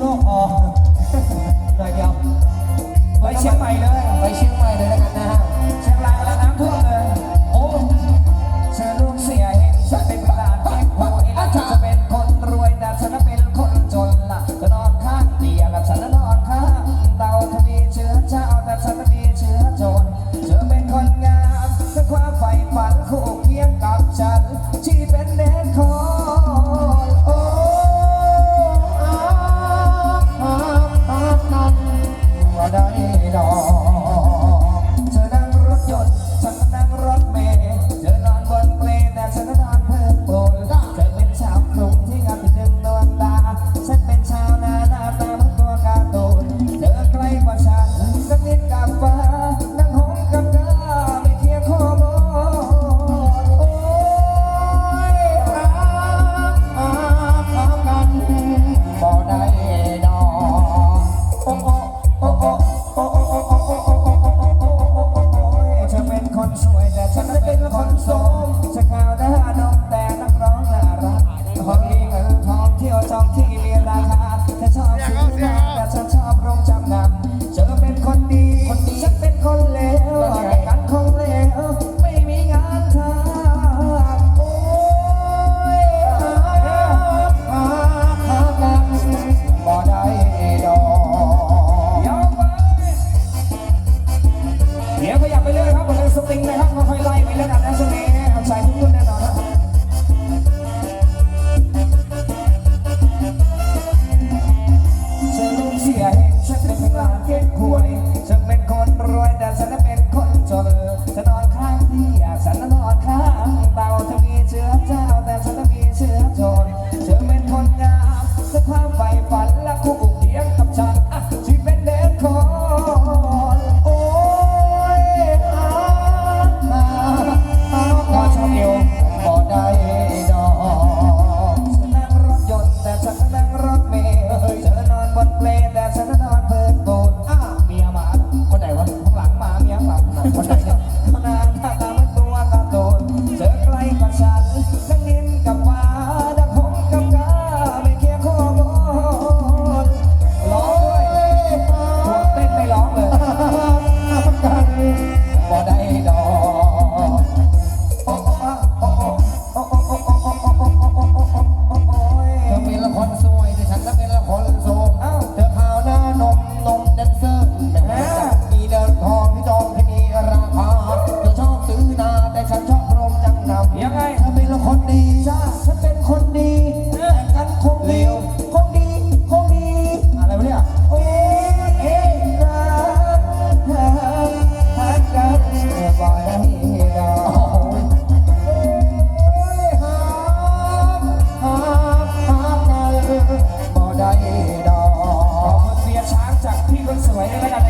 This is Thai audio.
โลกออกหน่อยเดียวไปเชียงใหม่เลย ไปเชียงใหม่เลยแล้วกันนะฮะเชียงรายแล้ว คนสวยในระดับ